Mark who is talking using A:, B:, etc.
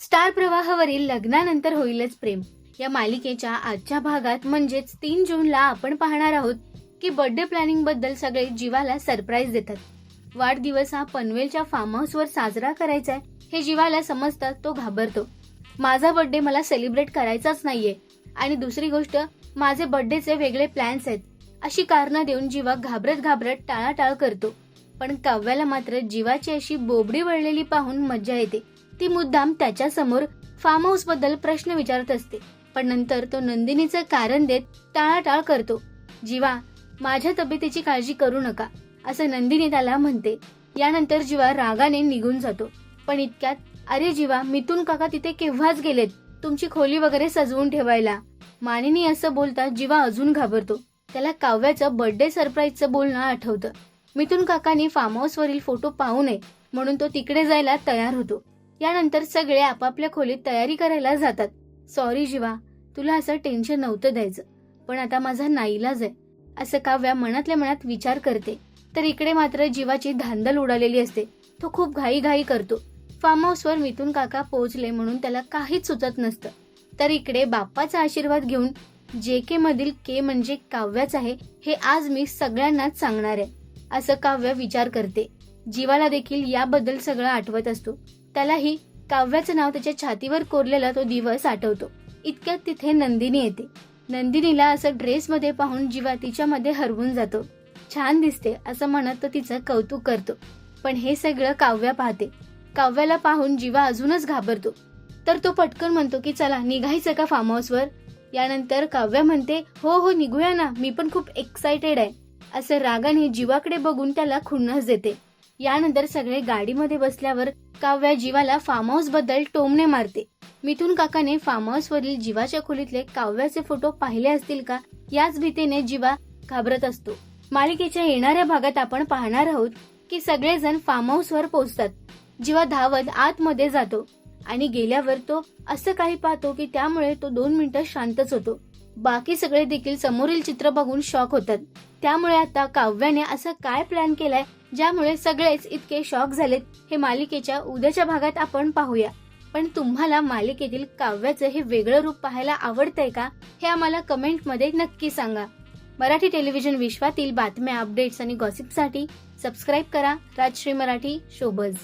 A: Star प्रवाहावरील लग्नानंतर होईलच प्रेम. या मालिकेच्या आजच्या भागात म्हणजेच तीन जूनला आपण पाहणार आहोत की बर्थडे प्लॅनिंगबद्दल सगळे जीवाला सरप्राईज देतात. वाढदिवस हा पनवेलच्या फार्म हाऊसवर साजरा करायचा आहे हे जीवाला समजतात तो घाबरतो. माझा बर्थडे मला सेलिब्रेट करायचाच नाहीये. आणि दुसरी गोष्ट माझे बर्थडेचे वेगळे प्लॅन्स आहेत. अशी कारणं देऊन जीवा घाबरत घाबरत टाळाटाळ करतो. पण काव्याला मात्र जीवाची अशी बोबडी वळलेली पाहून मज्जा येते. ती मुद्दाम त्याच्यासमोर फार्म हाऊसबद्दल प्रश्न विचारत असते. पण नंतर तो नंदिनीचं कारण देत टाळाटाळ करतो. जीवा माझ्या तब्येतीची काळजी करू नका असं नंदिनी त्याला म्हणते. यानंतर जीवा रागाने निघून जातो. पण इतक्यात अरे जीवा मिथून काका तिथे केव्हाच गेलेत? तुमची खोली वगैरे सजवून ठेवायला. मानिनी असं बोलता जीवा अजून घाबरतो. त्याला काव्याचं बर्थडे सरप्राईजचं बोलणं आठवतं. मिथून काकांनी फार्म हाऊसवरील फोटो पाहू नये म्हणून तो तिकडे जायला तयार होतो. यानंतर सगळे आपापल्या खोलीत तयारी करायला जातात. सॉरी जीवा तुला असं टेन्शन नव्हतं द्यायचं. पण आता माझा नाईलाज आहे. असं काव्या मनातल्या मनात विचार करते. तर इकडे मात्र जीवाची धांदल उडालेली असते. तो खूप घाई घाई करतो फार्म हाऊसवर मिथून काका पोहोचले म्हणून त्याला काहीच सुचत नसतं. तर इकडे बाप्पाचा आशीर्वाद घेऊन जे के मधील के म्हणजे काव्याच आहे हे आज मी सगळ्यांनाच सांगणार आहे. असं काव्य विचार करते. जीवाला देखील याबद्दल सगळं आठवत असतो. त्यालाही काव्याचं नाव त्याच्या छातीवर कोरलेला तो दिवस आठवतो. इतक्यात तिथे नंदिनी येते. नंदिनीला असं ड्रेसमध्ये पाहून जीवा तिच्यामध्ये हरवून जातो. छान दिसते असं म्हणत तो तिचं कौतुक करतो. पण हे सगळं काव्या पाहते. काव्याला पाहून जीवा अजूनच घाबरतो. तर तो पटकन म्हणतो की चला निघायचं का फार्म हाऊसवर यानंतर काव्या म्हणते हो हो निघूया ना. मी पण खूप एक्सायटेड आहे. असं रागाने जीवाकडे बघून त्याला खुन्नस देते. यानंतर सगळे गाडीमध्ये बसल्यावर काव्या जीवाला फार्म हाऊसबद्दल टोमणे मारते. मिथून काकाने फार्म हाऊस वरील जीवाच्या खोलीतले काव्याचे फोटो पाहिले असतील का याच भीतीने जीवा घाबरत असतो. मालिकेच्या येणाऱ्या भागात आपण पाहणार आहोत की सगळेजण फार्म हाऊस वर पोहोचतात. जीवा धावत आतमध्ये जातो आणि गेल्यावर तो असं काही पाहतो की त्यामुळे तो दोन मिनिटं शांतच होतो. बाकी सगळे देखील समोरील चित्र बघून शॉक होतात. त्यामुळे आता काव्याने असं काय प्लॅन केलाय ज्यामुळे सगळेच इतके शॉक झालेत हे मालिकेच्या उद्याच्या भागात आपण पाहूया. पण तुम्हाला मालिकेतील काव्याचं हे वेगळं रूप पाहायला आवडतंय का हे आम्हाला कमेंटमध्ये नक्की सांगा. मराठी टेलिव्हिजन विश्वातील बातम्या अपडेट्स आणि गॉसिपसाठी सबस्क्राईब करा. राजश्री मराठी शोबज